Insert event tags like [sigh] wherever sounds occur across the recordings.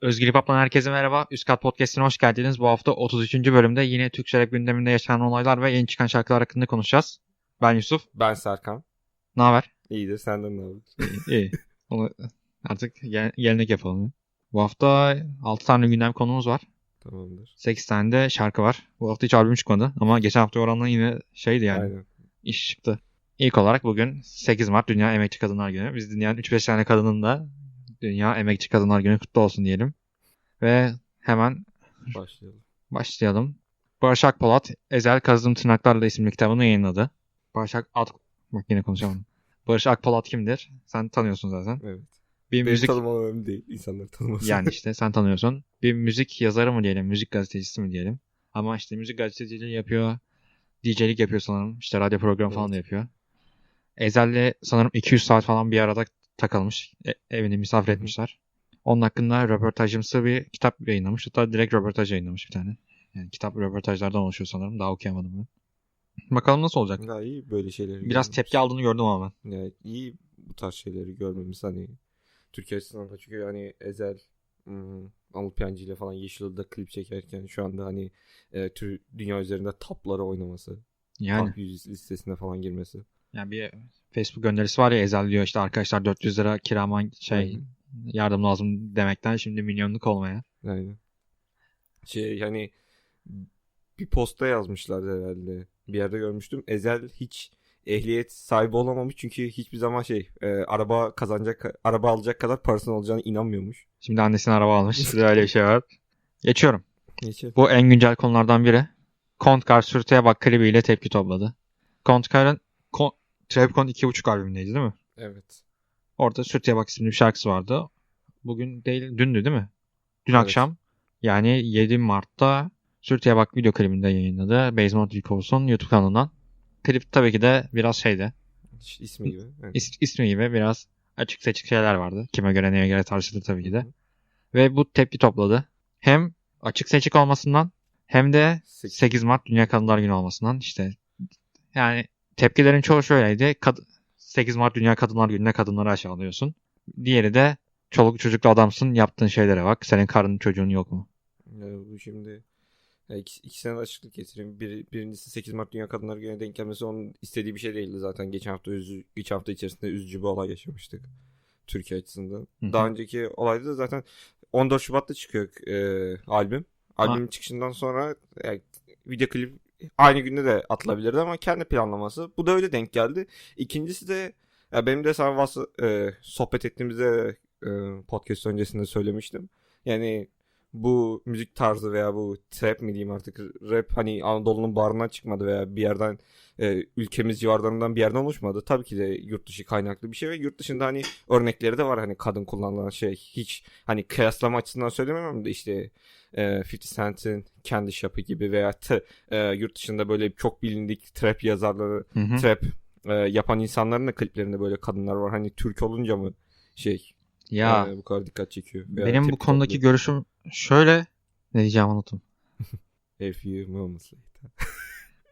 Özgür Hipap'tan herkese merhaba. Üst Kat Podcast'ine hoş geldiniz. Bu hafta 33. bölümde yine Türkçe rap gündeminde yaşanan olaylar ve yeni çıkan şarkılar hakkında konuşacağız. Ben Yusuf. Ben Serkan. Ne haber? İyidir senden ne haber? İyi. Onu artık gel- gelenek yapalım. Bu hafta 6 tane gündem konumuz var. Tamamdır. 8 tane de şarkı var. Bu hafta hiç albüm çıkmadı ama geçen hafta oranla yine şeydi yani. Aynen. iş çıktı. İlk olarak bugün 8 Mart Dünya Emekçi Kadınlar Günü. Biz dinleyen 3-5 tane kadının da Dünya Emekçi Kadınlar Günü kutlu olsun diyelim. Ve hemen Başlayalım. başlayalım. Barış Akpolat Ezel Kazdım Tırnaklarla isimli kitabını yayınladı. Barış Ak... At... Bak yine konuşamadım. [laughs] Barış Akpolat kimdir? Sen tanıyorsun zaten. Evet. Bir Benim müzik... tanımam önemli değil. İnsanları tanıması. Yani işte sen tanıyorsun. [laughs] Bir müzik yazarı mı diyelim, müzik gazetecisi mi diyelim. Ama işte müzik gazeteciliği yapıyor. DJ'lik yapıyor sanırım. İşte radyo programı falan da Evet. yapıyor. Ezel'le sanırım 200 saat falan bir arada takılmış. E- evine misafir etmişler. Onun hakkında röportajımsı bir kitap yayınlamış. Hatta direkt röportaj yayınlamış bir tane. Yani kitap röportajlardan oluşuyor sanırım. Daha okuyamadım ben. Bakalım nasıl olacak. Daha iyi böyle şeyleri Biraz görmemiz. tepki aldığını gördüm ama ben. Yani iyi bu tarz şeyleri görmemiz hani Türkiye açısından da çünkü hani Ezel hmm, Anıl Piyancı ile falan Yeşilyıl'da klip çekerken şu anda hani e, tür, dünya üzerinde taplara oynaması. Yani. Top 100 listesine falan girmesi. Yani bir Facebook gönderisi var ya Ezel diyor işte arkadaşlar 400 lira kirama şey Aynen. yardım lazım demekten şimdi milyonluk olmaya. Aynen. Şey hani bir posta yazmışlardı herhalde. Bir yerde görmüştüm. Ezel hiç ehliyet sahibi olamamış çünkü hiçbir zaman şey e, araba kazanacak araba alacak kadar parasının olacağına inanmıyormuş. Şimdi annesine araba almış. Bir öyle bir şey var. Geçiyorum. Geçelim. Bu en güncel konulardan biri. Kontkar Sürtü'ye bak klibiyle tepki topladı. Kontkar'ın Kon Trapcon 2.5 albümündeydi değil mi? Evet. Orada Sürtü'ye bak isimli bir şarkısı vardı. Bugün değil, dündü değil mi? Dün Evet. akşam yani 7 Mart'ta Sürtü'ye bak video klibinde yayınladı. Basement Records'un YouTube kanalından. Klip tabii ki de biraz şeydi. İsmi gibi. Evet. is- ismi gibi biraz açık seçik şeyler vardı. Kime göre neye göre tartışılır tabii ki de. Ve bu tepki topladı. Hem açık seçik olmasından hem de Sekiz. 8 Mart Dünya Kadınlar Günü olmasından işte yani tepkilerin çoğu şöyleydi. Kad- 8 Mart Dünya Kadınlar Günü'ne kadınları aşağılıyorsun. Diğeri de çoluk çocuklu adamsın yaptığın şeylere bak. Senin karının çocuğun yok mu? Ya bu şimdi ya iki, ikisine de açıklık getireyim. Bir, birincisi 8 Mart Dünya Kadınlar Günü'ne denk gelmesi onun istediği bir şey değildi zaten. Geçen hafta üzü, geçen hafta içerisinde üzücü bir olay yaşamıştık. Türkiye açısından. Hı hı. Daha önceki olayda da zaten 14 Şubat'ta çıkıyor e, albüm. Albümün çıkışından sonra e, video klip aynı günde de atılabilirdi ama kendi planlaması. Bu da öyle denk geldi. İkincisi de ya benim de vası, e, sohbet ettiğimizde e, podcast öncesinde söylemiştim. Yani bu müzik tarzı veya bu trap mi diyeyim artık rap hani Anadolu'nun bağrından çıkmadı veya bir yerden e, ülkemiz civarlarından bir yerden oluşmadı. Tabii ki de yurt dışı kaynaklı bir şey ve yurt dışında hani örnekleri de var hani kadın kullanılan şey hiç hani kıyaslama açısından söylememem de işte e, 50 Cent'in kendi şapı gibi veya t- e, yurt dışında böyle çok bilindik trap yazarları Hı hı. trap e, yapan insanların da kliplerinde böyle kadınlar var. Hani Türk olunca mı şey Ya e, bu kadar dikkat çekiyor. Veya benim bu konudaki topluyor. görüşüm şöyle ne diyeceğim unuttum. [laughs] A few moments later. [laughs]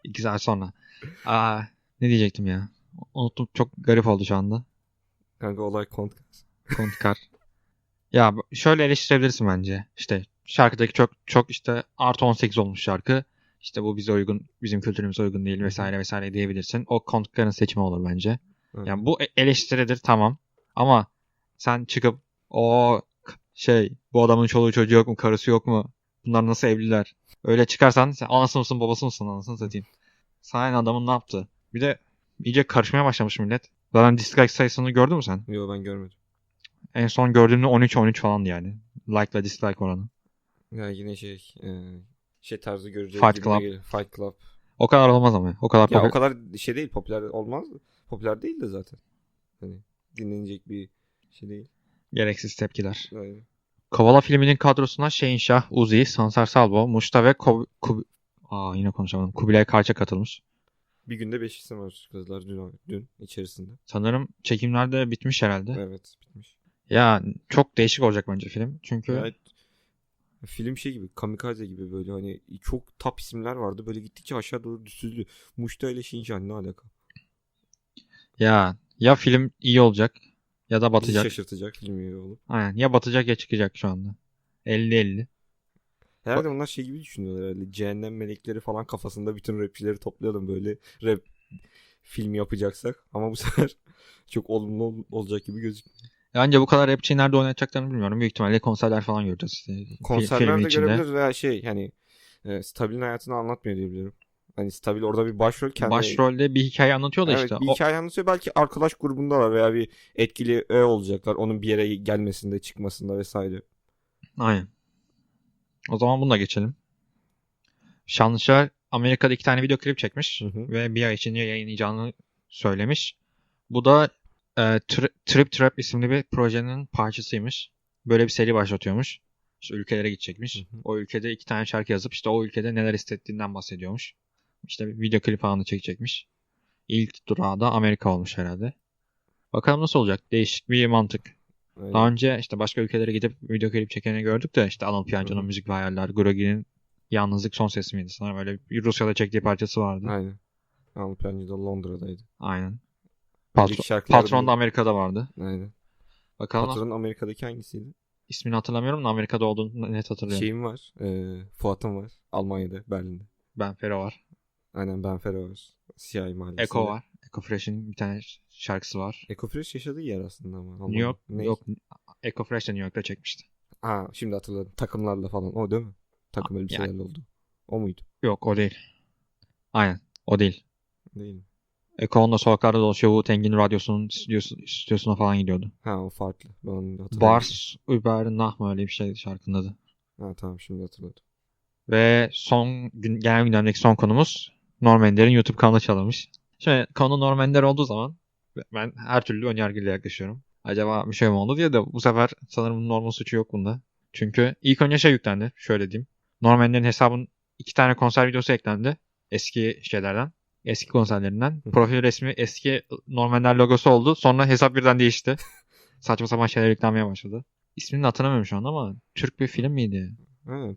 İki saat sonra. Aa, ne diyecektim ya? Unuttum. Çok garip oldu şu anda. Kanka olay kont. Kontkar. ya şöyle eleştirebilirsin bence. İşte şarkıdaki çok çok işte artı 18 olmuş şarkı. İşte bu bize uygun, bizim kültürümüze uygun değil vesaire vesaire diyebilirsin. O Kontkar'ın seçimi olur bence. Yani bu e- eleştiridir tamam. Ama sen çıkıp o şey bu adamın çoluğu çocuğu yok mu karısı yok mu bunlar nasıl evliler öyle çıkarsan sen anası mısın babası mısın anasını satayım. Sana adamın ne yaptı? Bir de iyice karışmaya başlamış millet. Zaten dislike sayısını gördün mü sen? Yo ben görmedim. En son gördüğümde 13-13 falandı yani. Like ile dislike oranı. Ya yine şey e, şey tarzı göreceğiz. Fight Club. geliyor. Fight Club. O kadar olmaz ama. O kadar Ya popüler- o kadar şey değil popüler olmaz. Popüler değil de zaten. Hani dinlenecek bir şey değil. Gereksiz tepkiler. Aynen. Kovala filminin kadrosuna Şehin Şah, Uzi, Sansar Salvo, Muşta ve Kub... Kub... Aa yine konuşamadım. Kubilay Karça katılmış. Bir günde 5 isim var kızlar dün, dün içerisinde. Sanırım çekimler de bitmiş herhalde. Evet bitmiş. Ya çok değişik olacak bence film. Çünkü Ya, film şey gibi kamikaze gibi böyle hani çok top isimler vardı böyle gittikçe aşağı doğru düşüldü. Muşta ile Şincan ne alaka? ya ya film iyi olacak Ya da Bizi batacak. şaşırtacak bilmiyor olup. Aynen. Ya batacak ya çıkacak şu anda. 50-50. Herhalde onlar şey gibi düşünüyorlar herhalde. Cehennem melekleri falan kafasında bütün rapçileri toplayalım böyle rap film yapacaksak. Ama bu [laughs] sefer çok olumlu ol- olacak gibi gözüküyor. Bence bu kadar rapçiyi nerede oynatacaklarını bilmiyorum. Büyük ihtimalle konserler falan göreceğiz işte. Konserlerde görebiliriz veya şey hani e, Stabil'in hayatını anlatmıyor diye biliyorum. Hani Stabil orada bir başrol kendi Başrolde bir hikaye anlatıyor da Evet, işte. bir O- hikaye anlatıyor. Belki arkadaş grubundalar veya bir etkili ö olacaklar. Onun bir yere gelmesinde, çıkmasında vesaire. Aynen. O zaman bununla geçelim. Şanlışer Amerika'da iki tane video klip çekmiş Hı hı. ve bir ay içinde yayınlayacağını söylemiş. Bu da e, Tri- Trip Trap isimli bir projenin parçasıymış. Böyle bir seri başlatıyormuş. İşte ülkelere gidecekmiş. Hı hı. O ülkede iki tane şarkı yazıp işte o ülkede neler hissettiğinden bahsediyormuş. İşte bir video klip anı çekecekmiş. İlk durağı da Amerika olmuş herhalde. Bakalım nasıl olacak? Değişik bir mantık. Aynen. Daha önce işte başka ülkelere gidip video klip çekeni gördük de işte Anıl Piyancı'nın. Müzik ve Hayaller, Grogi'nin Yalnızlık Son Sesi miydi? Sanırım öyle bir Rusya'da çektiği parçası vardı. Aynen. Anıl Piyancı da Londra'daydı. Aynen. Patron, patron da Amerika'da vardı. Aynen. Bakalım Patronun Amerika'daki hangisiydi? ismini hatırlamıyorum da Amerika'da olduğunu net hatırlıyorum. Şeyim var. E, Fuat'ım var. Almanya'da, Berlin'de. Ben Fero var. Aynen Ben var. Siyah mahallesinde. Eko var. Eko Fresh'in bir tane şarkısı var. Eko Fresh yaşadığı yer aslında ama. New York Ne? yok. Eko Fresh de New York'ta çekmişti. Ha, şimdi hatırladım. Takımlarla falan. O değil mi? Takım elbiselerle oldu. O muydu? Yok o değil. Aynen. O değil. Değil mi? Eko onunla sokaklarda dolaşıyor. Bu Tengin Radyosu'nun stüdyosu, stüdyosuna falan gidiyordu. Ha o farklı. Ben. Bars Über Nah mı öyle bir şeydi şarkının adı. Ha tamam şimdi hatırladım. Ve son gün, genel gündemdeki son konumuz Norm Ender'in YouTube kanalı çalınmış. Şimdi konu Norm Ender olduğu zaman ben her türlü önyargıyla yaklaşıyorum. Acaba bir şey mi oldu diye de bu sefer sanırım Norm'un suçu yok bunda. Çünkü ilk önce şey yüklendi. Şöyle diyeyim. Norm Ender'in hesabın iki tane konser videosu eklendi. Eski şeylerden. Eski konserlerinden. Profil resmi eski Norm Ender logosu oldu. Sonra hesap birden değişti. [laughs] Saçma sapan şeyler yüklenmeye başladı. İsmini hatırlamıyorum şu anda ama Türk bir film miydi? Aynen.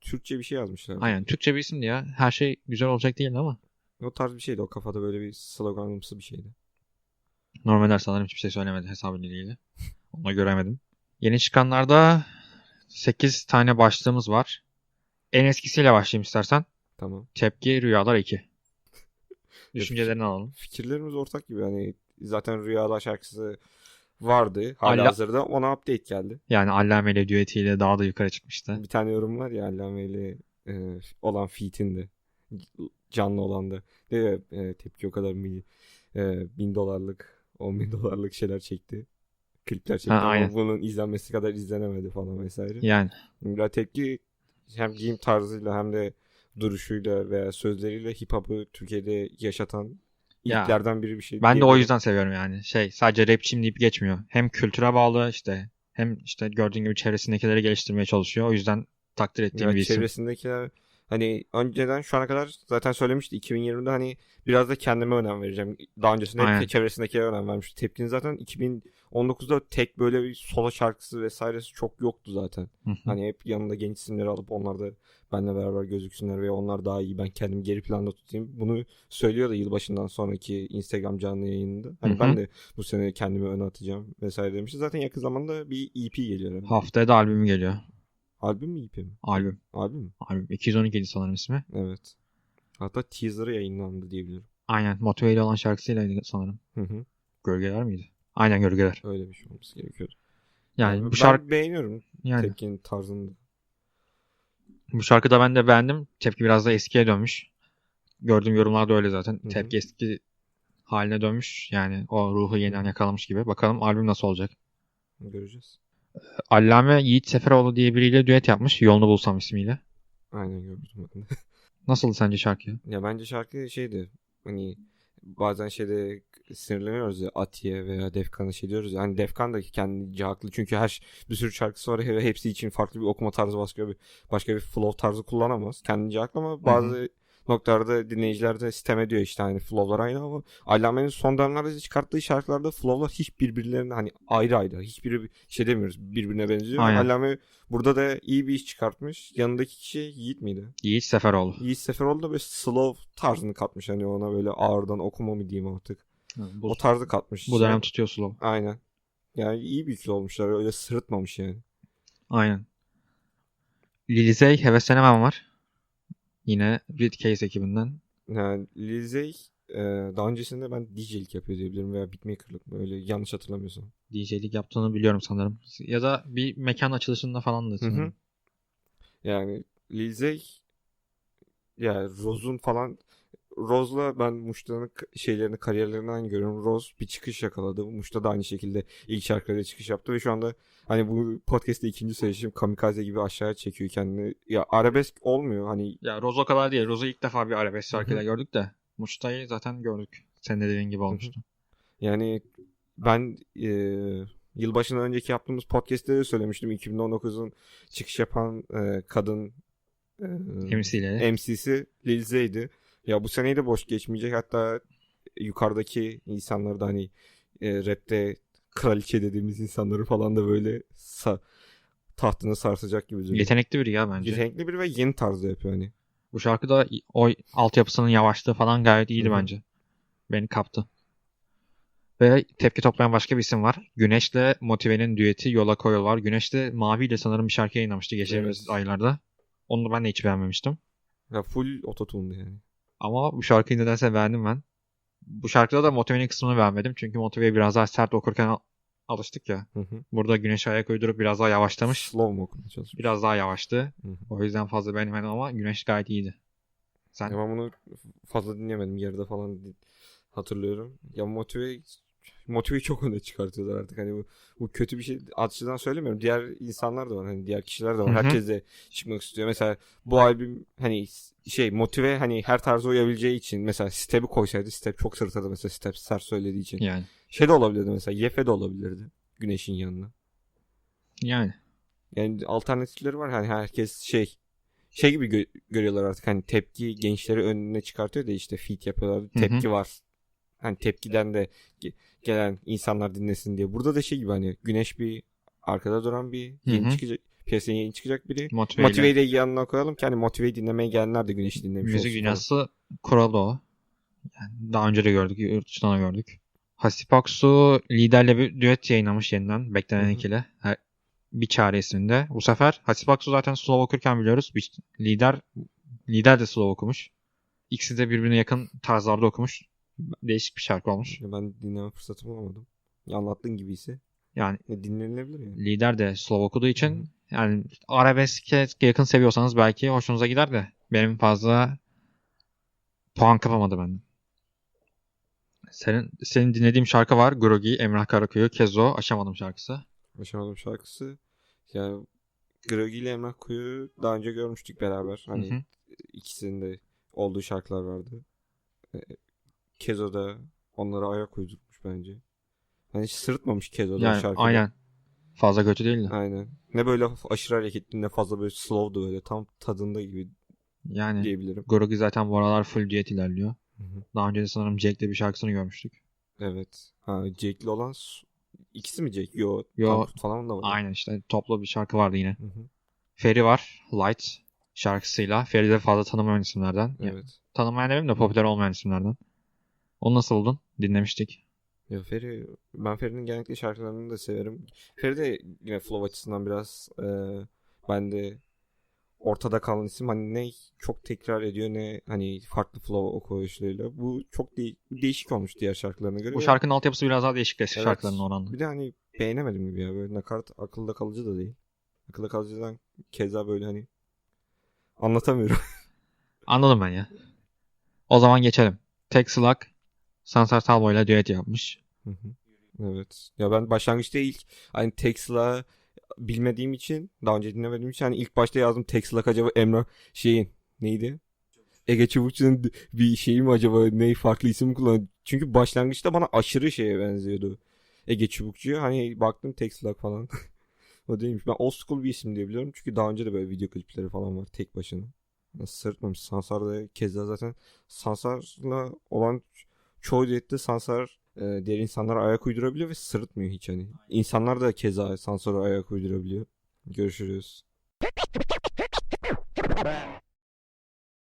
Türkçe bir şey yazmışlar. Aynen Türkçe bir isimdi ya. Her şey güzel olacak değil ama. O tarz bir şeydi. O kafada böyle bir sloganımsı bir şeydi. Normaller sanırım hiçbir şey söylemedi hesabıyla ilgili. Onu göremedim. Yeni çıkanlarda 8 tane başlığımız var. En eskisiyle başlayayım istersen. Tamam. Tepki Rüyalar 2. [laughs] Düşüncelerini alalım. Fikirlerimiz ortak gibi. Hani zaten Rüyalar şarkısı vardı. Hala Alla- hazırda. Ona update geldi. Yani Allame ile düetiyle daha da yukarı çıkmıştı. Bir tane yorum var ya Allame ile e, olan feat'in de canlı olan da. Diyor ya, e, tepki o kadar mil, e, bin dolarlık 10 bin dolarlık şeyler çekti. Klipler çekti Ha, ama aynen. bunun izlenmesi kadar izlenemedi falan vesaire. Yani Ya tepki hem giyim tarzıyla hem de duruşuyla veya sözleriyle hip hop'u Türkiye'de yaşatan Ya, ilklerden biri bir şey. ben de o yüzden seviyorum yani. Şey sadece rapçiyim deyip geçmiyor. Hem kültüre bağlı işte hem işte gördüğün gibi çevresindekileri geliştirmeye çalışıyor. O yüzden takdir ettiğim bir isim. çevresindekiler hani önceden şu ana kadar zaten söylemişti 2020'de hani biraz da kendime önem vereceğim. Daha öncesinde hep çevresindekilere önem vermişti. Tepkinin zaten 2019'da tek böyle bir solo şarkısı vesairesi çok yoktu zaten. Hani hep yanında genç isimleri alıp onlar da benimle beraber gözüksünler ve onlar daha iyi ben kendimi geri planda tutayım. Bunu söylüyor da yılbaşından sonraki Instagram canlı yayınında. Hani ben de bu sene kendimi öne atacağım vesaire demişti. Zaten yakın zamanda bir EP geliyor. herhalde. Haftaya da albüm geliyor. Albüm mü EP mi? Albüm. Albüm mü? Albüm. 212 sanırım ismi. Evet. Hatta teaser'ı yayınlandı diyebilirim. Aynen. Motive ile olan şarkısıyla sanırım. Hı hı. Gölgeler miydi? Aynen gölgeler. Öyle bir şey olması gerekiyordu. Yani bu ben şarkı beğeniyorum yani Tepki'nin tarzını. bu şarkıda ben de beğendim. Tepki biraz da eskiye dönmüş. Gördüğüm yorumlarda öyle zaten. hı. Tepki eski haline dönmüş. Yani o ruhu yeniden yakalamış gibi. Bakalım albüm nasıl olacak. Göreceğiz. Allame Yiğit Seferoğlu diye biriyle düet yapmış. Yolunu Bulsam ismiyle. Aynen gördüm ben de. Nasıldı sence şarkı? ya bence şarkı şeydi. Hani bazen şeyde sinirleniyoruz ya Atiye veya Defkan'a şey diyoruz ya. Hani Defkan da kendince haklı. Çünkü her bir sürü şarkısı var ve hepsi için farklı bir okuma tarzı başka bir başka bir flow tarzı kullanamaz. Kendince haklı ama bazı noktalarda dinleyiciler de sitem ediyor işte hani flowlar aynı ama Allame'nin son dönemlerde çıkarttığı şarkılarda flowlar hiç birbirlerine hani ayrı ayrı hiçbiri bir şey demiyoruz birbirine benziyor. Aynen. Allame burada da iyi bir iş çıkartmış. Yanındaki kişi Yiğit miydi? Yiğit Seferoğlu. Yiğit Seferoğlu da böyle slow tarzını katmış hani ona böyle ağırdan okuma mı diyeyim artık. Bu, O tarzı katmış. bu dönem tutuyor slow. Aynen. Yani iyi bir ikili olmuşlar. Öyle sırıtmamış yani. Aynen. Lilizey heveslenemem var. Yine Red Case ekibinden. Yani Lizey e, daha öncesinde ben DJ'lik yapıyor diyebilirim veya beatmaker'lık mı öyle yanlış hatırlamıyorsam. DJ'lik yaptığını biliyorum sanırım. Ya da bir mekan açılışında falan da Hı sanırım. hı. Yani Lizey ya Rose'un falan Rose'la ben Muşta'nın şeylerini kariyerlerinden görüyorum. Rose bir çıkış yakaladı. Muşta da aynı şekilde ilk şarkılarıyla çıkış yaptı ve şu anda hani bu podcast'te ikinci söyleşim kamikaze gibi aşağıya çekiyor kendini. Ya arabesk olmuyor hani Ya Rose o kadar değil. Rose'u ilk defa bir arabesk şarkıyla gördük de. Muşta'yı zaten gördük. Senin de dediğin gibi olmuştu. Yani ben e, yılbaşından önceki yaptığımız podcast'te de söylemiştim. 2019'un çıkış yapan e, kadın e, MC'leri. MC'si Lil Z'ydi. Ya bu seneyi de boş geçmeyecek. Hatta yukarıdaki insanları da hani e, rapte kraliçe dediğimiz insanları falan da böyle sa- tahtını sarsacak gibi duruyor. Yetenekli biri ya bence. Yetenekli biri ve yeni tarzda yapıyor hani. Bu şarkıda o altyapısının yavaşlığı falan gayet iyiydi Hı bence. Beni kaptı. Ve tepki toplayan başka bir isim var. Güneş'le Motive'nin düeti Yola Koyul var. Güneş de Mavi ile sanırım bir şarkı yayınlamıştı geçtiğimiz Evet. aylarda. Onu da ben de hiç beğenmemiştim. Ya full ototune'du yani. Ama bu şarkıyı nedense beğendim ben. Bu şarkıda da Motive'nin kısmını beğenmedim. Çünkü Motive'ye biraz daha sert okurken al- alıştık ya. Hı hı. Burada Güneş'e ayak uydurup biraz daha yavaşlamış. Slow mu okumaya çalışmış. Biraz daha yavaştı. Hı hı. O yüzden fazla beğenmedim ama Güneş gayet iyiydi. Sen Ya ben bunu fazla dinlemedim. Yarıda falan hatırlıyorum. Ya motive motiveyi çok öne çıkartıyorlar artık. Hani bu, bu kötü bir şey açıdan söylemiyorum. Diğer insanlar da var. Hani diğer kişiler de var. Hı hı. Herkes de çıkmak istiyor. Mesela bu albüm hani şey motive hani her tarza uyabileceği için mesela Step'i koysaydı Step çok sırıtırdı mesela Step sert söylediği için. yani. Şey de olabilirdi mesela Yefe de olabilirdi. Güneşin yanına. Yani. Yani alternatifleri var. Hani herkes şey şey gibi gö- görüyorlar artık hani tepki gençleri önüne çıkartıyor da işte feat yapıyorlar. hı. Tepki var. Hani tepkiden de ge- gelen insanlar dinlesin diye. Burada da şey gibi hani güneş bir arkada duran bir yeni hı. çıkacak piyasaya yeni çıkacak biri. Motive, ile Motive'yi de yanına koyalım ki hani Motive'yi dinlemeye gelenler de güneşi dinlemiş müzik olsun dünyası kuralı o. Yani daha önce de gördük. Yurt dışından da gördük. Hasipaxu liderle bir düet yayınlamış yeniden. Beklenen ikili. Bir çare isminde. Bu sefer Hasipaxu zaten slow okurken biliyoruz. Bir lider lider de slow okumuş. İkisi de birbirine yakın tarzlarda okumuş. Değişik bir şarkı olmuş. Ben dinleme fırsatı bulamadım. Anlattığın gibiyse Yani ne dinlenilebilir yani. lider de slow okuduğu Hı için yani arabeske yakın seviyorsanız belki hoşunuza gider de benim fazla puan kapamadı benden. Senin senin dinlediğim şarkı var. Grogi, Emrah Karakuyu, Kezo, Aşamadım şarkısı. Aşamadım şarkısı. Yani Grogi ile Emrah Kuyu daha önce görmüştük beraber. Hani Hı hı. ikisinin de olduğu şarkılar vardı. Kezo da onlara ayak uydurmuş bence. Hani hiç sırıtmamış Kezo da Yani şarkıda. aynen. Fazla kötü değildi. Aynen. Ne böyle aşırı hareketli ne fazla böyle slow'du böyle. Tam tadında gibi Yani diyebilirim. Grogi zaten bu aralar full diyet ilerliyor. Hı hı. Daha önce de sanırım Jake'le bir şarkısını görmüştük. Evet. Ha Jake'li olan ikisi mi Jake? Yo. Yo. Falan da var. Aynen işte toplu bir şarkı vardı yine. Hı hı. Ferry var. Light şarkısıyla. Ferry de fazla tanımayan isimlerden. Yani Evet. tanımayan demeyeyim de popüler olmayan isimlerden. Onu nasıl buldun? Dinlemiştik. Ya Feri, ben Feri'nin genellikle şarkılarını da severim. Feri de yine flow açısından biraz e, ben de ortada kalan isim. Hani ne çok tekrar ediyor ne hani farklı flow okuyuşlarıyla. Bu çok de- değişik olmuş diğer şarkılarına göre. Bu şarkının altyapısı biraz daha değişik eski Evet. şarkılarının oranla. Bir de hani beğenemedim gibi ya. Böyle nakarat akılda kalıcı da değil. Akılda kalıcıdan keza böyle hani anlatamıyorum. [laughs] Anladım ben ya. O zaman geçelim. Tek Slug Sansar Salvo ile düet yapmış. Hı hı. evet. Ya ben başlangıçta ilk hani Texla bilmediğim için daha önce dinlemediğim için hani ilk başta yazdım Texla acaba Emrah şeyin neydi? Ege Çubukçu'nun bir şeyi mi acaba ne farklı isim kullanıyor? Çünkü başlangıçta bana aşırı şeye benziyordu. Ege Çubukçu hani baktım Texla falan. [laughs] o değilmiş. Ben old school bir isim diye biliyorum. Çünkü daha önce de böyle video klipleri falan var tek başına. Sırtmamış. Sansar da keza zaten Sansar'la olan çoğu düette Sansar e, diğer insanlara ayak uydurabiliyor ve sırıtmıyor hiç hani. İnsanlar da keza Sansar'a ayak uydurabiliyor. Görüşürüz.